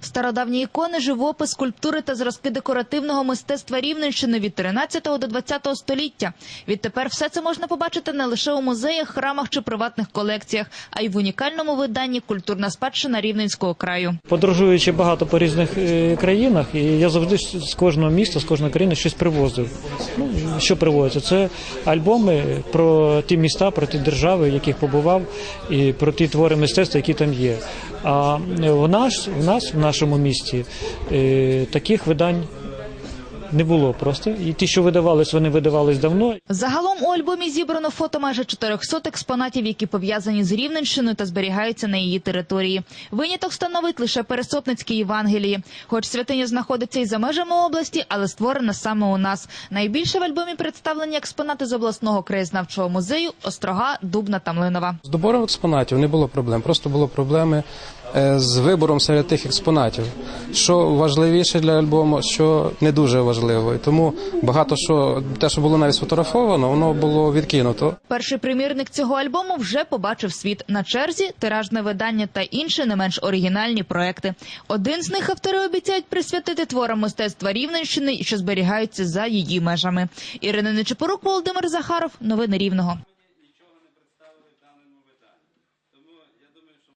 Стародавні ікони, живопис, скульптури та зразки декоративного мистецтва Рівненщини від 13 до 20 століття. Відтепер все це можна побачити не лише у музеях, храмах чи приватних колекціях, а й в унікальному виданні Культурна спадщина Рівненського краю. Подорожуючи багато по різних е, країнах, і я завжди з кожного міста, з кожної країни щось привозив. Ну, що привозиться? Це альбоми про ті міста, про ті держави, в яких побував, і про ті твори мистецтва, які там є. А в нас, в нас в нашому місті е, таких видань не було просто. І ті, що видавались, вони видавались давно. Загалом у альбомі зібрано фото майже 400 експонатів, які пов'язані з Рівненщиною та зберігаються на її території. Виняток становить лише Пересопницькі Євангелії. Хоч святиня знаходиться і за межами області, але створена саме у нас. Найбільше в альбомі представлені експонати з обласного краєзнавчого музею Острога, Дубна та Млинова. З добором експонатів не було проблем, просто було проблеми з вибором серед тих експонатів. Що важливіше для альбому, що не дуже важливо. І тому багато що те, що було навіть сфотографовано, воно було відкинуто. Перший примірник цього альбому вже побачив світ на черзі, тиражне видання та інші не менш оригінальні проекти. Один з них автори обіцяють присвятити творам мистецтва Рівненщини, що зберігаються за її межами. Ірина Нечепорук, Володимир Захаров. Новини Рівного.